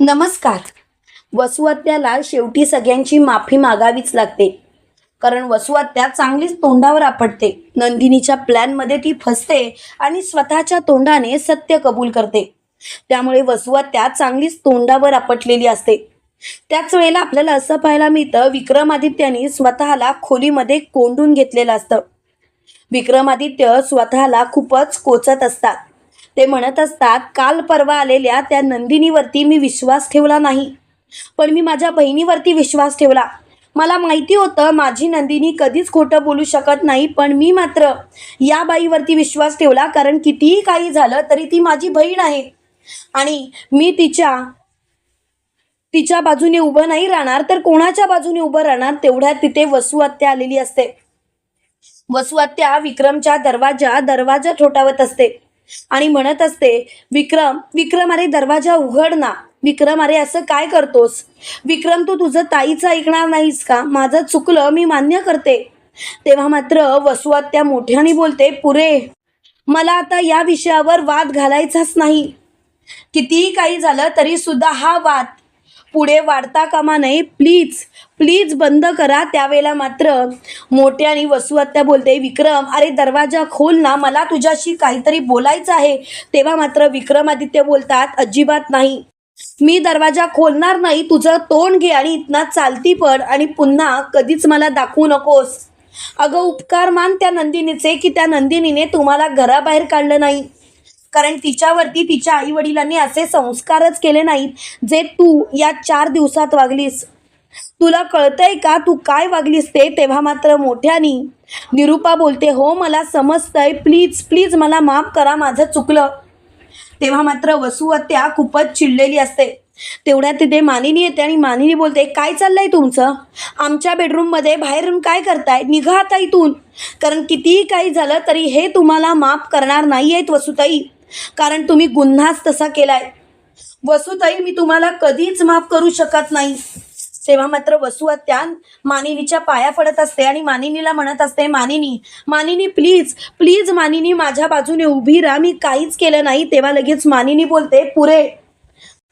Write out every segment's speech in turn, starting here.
नमस्कार. वसुहत्याला शेवटी सगळ्यांची माफी मागावीच लागते. कारण वसुहत्या चांगलीच तोंडावर आपटते. नंदिनीच्या प्लॅनमध्ये ती फसते आणि स्वतःच्या तोंडाने सत्य कबूल करते. त्यामुळे वसुहत्या चांगलीच तोंडावर आपटलेली असते. त्याच वेळेला आपल्याला असं पाहायला मिळतं विक्रमादित्याने स्वतःला खोलीमध्ये कोंडून घेतलेलं असतं. विक्रमादित्य स्वतःला खूपच कोचत असतात. ते म्हणत असतात काल परवा आलेल्या त्या नंदिनीवरती मी विश्वास ठेवला नाही. पण मी माझ्या बहिणीवरती विश्वास ठेवला. मला माहिती होतं माझी नंदिनी कधीच खोटं बोलू शकत नाही पण मी मात्र या बाईवरती विश्वास ठेवला कारण कितीही काही झालं तरी ती माझी बहीण आहे. आणि मी तिच्या तिच्या बाजूने उभं नाही राहणार तर कोणाच्या बाजूने उभं राहणार तेवढ्यात तिथे वसुहत्या आलेली असते. वसुहत्या विक्रमच्या दरवाजा दरवाजा ठोठावत असते. आणि म्हणत असते विक्रम विक्रम अरे दरवाजा उघड ना. विक्रम अरे असं काय करतोस? विक्रम तू तुझं ताईचं ऐकणार नाहीस का? माझं चुकलं मी मान्य करते. तेव्हा मात्र वसुहत्या मोठ्याने बोलते पुरे मला आता या विषयावर वाद घालायचाच नाही. कितीही काही झालं तरी सुद्धा हा वाद पुढे वाढता कामा नये. प्लीज प्लीज बंद करा. त्यावेळेला मात्र मोठ्याने वसुहत्या बोलते विक्रम अरे दरवाजा खोल ना. मला तुझ्याशी काहीतरी बोलायचं आहे. तेव्हा मात्र विक्रमादित्य बोलतात अजिबात नाही. मी दरवाजा खोलणार नाही. तुझं तोंड घे आणि इतना चालती पड आणि पुन्हा कधीच मला दाखवू नकोस. अगं उपकार मान त्या नंदिनीचे की त्या नंदिनीने तुम्हाला घराबाहेर काढलं नाही. कारण तिच्यावरती तिच्या आई वडिलांनी असे संस्कारच केले नाहीत जे तू या चार दिवसात वागलीस. तुला कळतंय का तू काय वागलीस ते? तेव्हा मात्र मोठ्यानी निरुपा बोलते हो मला समजतंय. प्लीज प्लीज मला माफ करा माझं चुकलं. तेव्हा मात्र वसुहत्या खूपच चिडलेली असते. तेवढ्या तिथे मानिनी येते आणि मानिनी बोलते काय चाललंय तुमचं? आमच्या बेडरूममध्ये बाहेरून काय करताय? निघा आता इथून. कारण कितीही काही झालं तरी हे तुम्हाला माफ करणार नाही आहेत वसुताई. कारण तुम्ही गुन्हाच तसा केलाय. वसुताई मी तुम्हाला कधीच माफ करू शकत नाही. तेव्हा मात्र वसुहत्या मानिनीच्या पाया पडत असते आणि मानिनीला म्हणत असते मानिनी मानिनी प्लीज प्लीज मानिनी माझ्या बाजूने उभी राहा. मी काहीच केलं नाही. तेव्हा लगेच मानिनी बोलते पुरे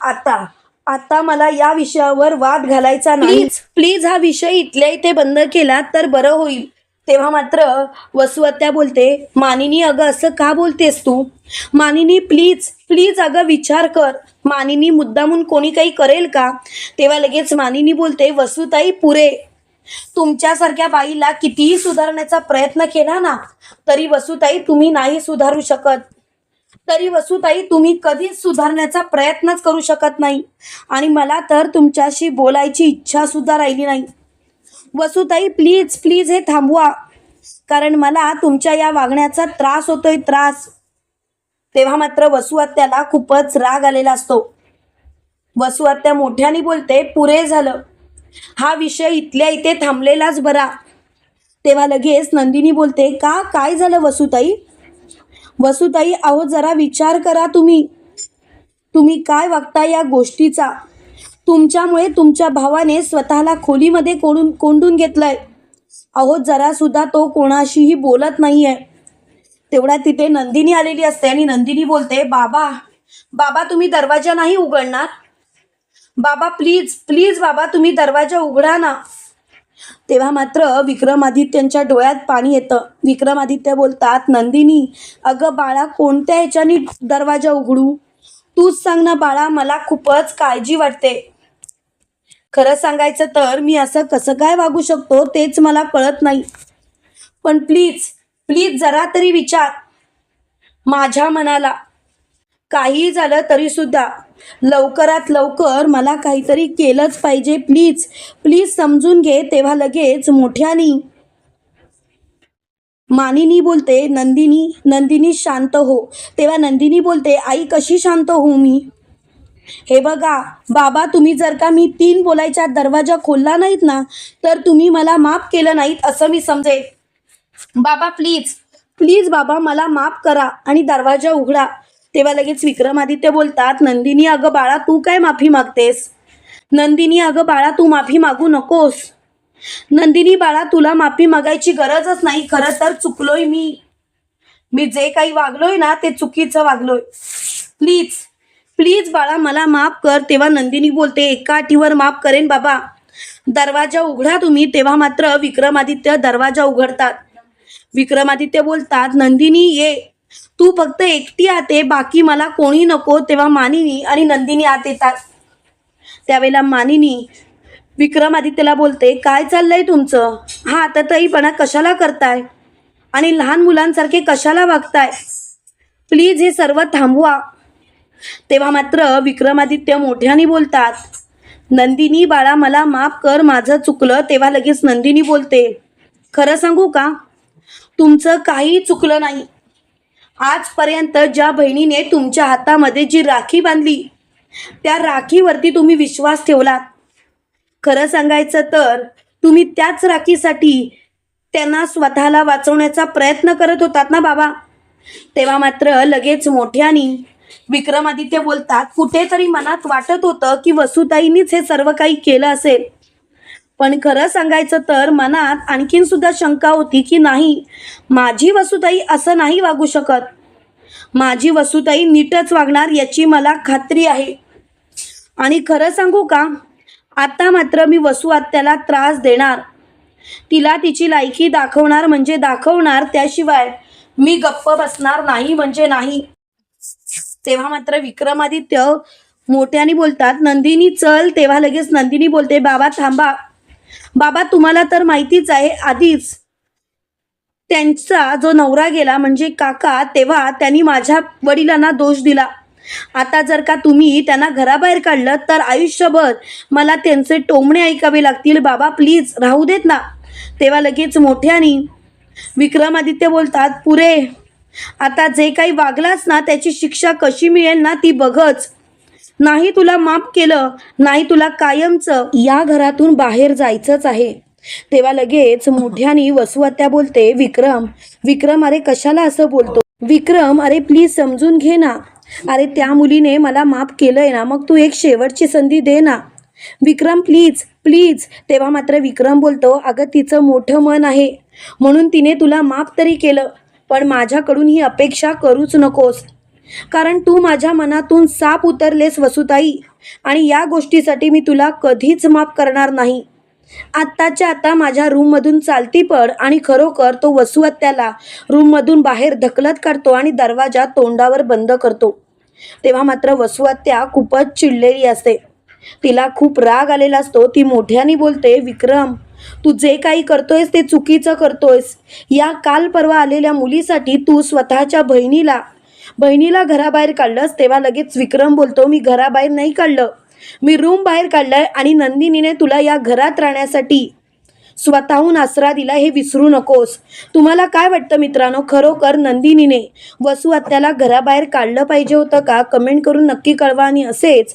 आता आता मला या विषयावर वाद घालायचा नाही. प्लीज प्लीज हा विषय इथल्या इथे बंद केला तर बरं होईल. तेव्हा मात्र वसुआत्या बोलते मानिनी अगं असं का बोलतेस तू? मानिनी प्लीज प्लीज अगं विचार कर. मानिनी मुद्दामून कोणी काही करेल का? तेव्हा लगेच मानिनी बोलते वसुताई पुरे. तुमच्यासारख्या बाईला कितीही सुधारण्याचा प्रयत्न केला ना तरी वसुताई तुम्ही नाही सुधारू शकत. तरी वसुताई तुम्ही कधीच सुधारण्याचा प्रयत्नच करू शकत नाही. आणि मला तर तुमच्याशी बोलायची इच्छा सुद्धा राहिली नाही. वसुताई प्लीज प्लीज हे थांबवा. कारण मला तुमच्या या वागण्याचा त्रास होतोय त्रास. तेव्हा मात्र वसुआत्याला खूपच राग आलेला असतो. वसुआत्या मोठ्याने बोलते पुरे झालं. हा विषय इथल्या इथे थांबलेलाच बरा. तेव्हा लगेच नंदिनी बोलते का काय झालं वसुताई? वसुताई अहो जरा विचार करा तुम्ही. तुम्ही काय वागता या गोष्टीचा? तुमच्यामुळे तुमच्या भावाने स्वतःला खोलीमध्ये कोंडून कोंडून घेतलंय. अहो जरा सुद्धा तो कोणाशीही बोलत नाहीये. तेवढ्या तिथे नंदिनी आलेली असते आणि नंदिनी बोलते बाबा बाबा तुम्ही दरवाजा नाही उघडणार? बाबा प्लीज प्लीज बाबा तुम्ही दरवाजा उघडा ना. तेव्हा मात्र विक्रमादित्यांच्या डोळ्यात पाणी येतं. विक्रमादित्य बोलतात नंदिनी अगं बाळा कोणत्या ह्याच्यानी दरवाजा उघडू? तूच सांग ना बाळा मला खूपच काळजी वाटते. खरं सांगायचं तर मी असं कसं काय वागू शकतो तेच मला कळत नाही. पण प्लीज प्लीज जरा तरी विचार. माझ्या मनाला. काही झालं तरी सुद्धा. लवकरात लवकर मला काहीतरी केलंच पाहिजे प्लीज प्लीज समजून घे तेव्हा लगेच मोठ्यानी. मानिनी बोलते नंदिनी नंदिनी शांत हो. तेव्हा नंदिनी बोलते आई कशी शांत होऊ मी? हे बघा बाबा तुम्ही जर का मी तीन बोलायच्या दरवाजा खोलला नाहीत ना तर तुम्ही मला माफ केलं नाहीत असं मी समजेल बाबा प्लीज प्लीज बाबा मला माफ करा आणि दरवाजा उघडा. तेव्हा लगेच विक्रमादित्य बोलतात नंदिनी अगं बाळा तू काय माफी मागतेस? नंदिनी अगं बाळा तू माफी मागू नकोस. नंदिनी बाळा तुला माफी मागायची गरजच नाही खरं तर चुकलोय मी. मी जे काही वागलोय ना ते चुकीचं वागलोय. प्लीज प्लीज बाळा मला माफ कर तेव्हा नंदिनी बोलते एका आठीवर माफ करेन बाबा. दरवाजा उघडा तुम्ही तेव्हा मात्र विक्रमादित्य दरवाजा उघडतात. विक्रमादित्य बोलतात नंदिनी ये. तू फक्त एकटी आते बाकी मला कोणी नको तेव्हा मानिनी आणि नंदिनी आत येतात. त्यावेळेला मानिनी विक्रमादित्यला बोलते काय चाललंय तुमचं? हा आता तईपणा कशाला करताय? आणि लहान मुलांसारखे कशाला वागताय? प्लीज हे सर्व थांबवा. तेव्हा मात्र विक्रमादित्य मोठ्याने बोलतात नंदिनी बाळा मला माफ कर माझं चुकलं. तेव्हा लगेच नंदिनी बोलते खरं सांगू का? तुमचं काही चुकलं नाही. आजपर्यंत ज्या बहिणीने तुमच्या हातामध्ये जी राखी बांधली त्या राखीवरती तुम्ही विश्वास ठेवलात. खरं सांगायचं तर तुम्ही त्याच राखीसाठी त्यांना स्वतःला वाचवण्याचा प्रयत्न करत होतात ना बाबा? तेव्हा मात्र लगेच मोठ्यानी विक्रमादित्य बोलतात कुठेतरी मनात वाटत होतं की वसुताईनीच हे सर्व काही केलं असेल. पण खरं सांगायचं तर मनात आणखीन सुद्धा शंका होती की नाही माझी वसुताई असं नाही वागू शकत. माझी वसुताई नीटच वागणार याची मला खात्री आहे. आणि खरं सांगू का? आता मात्र मी वसू आत्याला त्रास देणार. तिला तिची लायकी दाखवणार म्हणजे दाखवणार त्याशिवाय मी गप्प बसणार नाही म्हणजे नाही. तेव्हा मात्र विक्रमादित्य मोठ्याने बोलतात नंदिनी चल. तेव्हा लगेच नंदिनी बोलते बाबा थांबा. बाबा तुम्हाला तर माहितीच आहे आधीच त्यांचा जो नवरा गेला म्हणजे काका तेव्हा त्यांनी माझ्या वडिलांना दोष दिला. आता जर का तुम्ही त्यांना घराबाहेर काढलं तर आयुष्यभर मला त्यांचे टोमणे ऐकावे लागतील. बाबा प्लीज राहू देत ना. तेव्हा लगेच मोठ्यानी विक्रमादित्य बोलतात पुरे आता जे काही वागलास ना त्याची शिक्षा कशी मिळेल ना ती बघच. नाही तुला माफ केलं नाही तुला कायमचं या घरातून बाहेर जायचंच आहे. तेव्हा लगेच मोठ्यानी वसुहत्या बोलते विक्रम विक्रम अरे कशाला असं बोलतो? विक्रम अरे प्लीज समजून घे ना. अरे त्या मुलीने मला माफ केलंय ना मग तू एक शेवटची संधी दे ना. विक्रम प्लीज प्लीज तेव्हा मात्र विक्रम बोलतो अगं तिचं मोठं मन आहे. म्हणून तिने तुला माफ तरी केलं पण माझ्याकडून ही अपेक्षा करूच नकोस. कारण तू माझ्या मनातून साप उतरलेस वसुताई आणि या गोष्टीसाठी मी तुला कधीच माफ करणार नाही. आत्ताच्या आता माझ्या रूममधून चालती पड आणि खरोखर तो वसुहत्याला रूममधून बाहेर ढकलत काढतो आणि दरवाजा तोंडावर बंद करतो. तेव्हा मात्र वसुहत्या खूपच चिडलेली असते. तिला खूप राग आलेला असतो ती मोठ्याने बोलते विक्रम तू जे काही करतोयस ते चुकीचं करतोयस. या काल परवा आलेल्या मुलीसाठी तू स्वतःच्या बहिणीला बहिणीला घराबाहेर काढलंस तेव्हा लगेच विक्रम बोलतो मी घराबाहेर नाही काढलं. मी रूम बाहेर काढलंय आणि नंदिनीने तुला या घरात राहण्यासाठी स्वतःहून आसरा दिला हे विसरू नकोस. तुम्हाला काय वाटतं मित्रांनो? खरोखर नंदिनीने वसु आत्याला घराबाहेर काढलं पाहिजे होतं का? कमेंट करून नक्की कळवा आणि असेच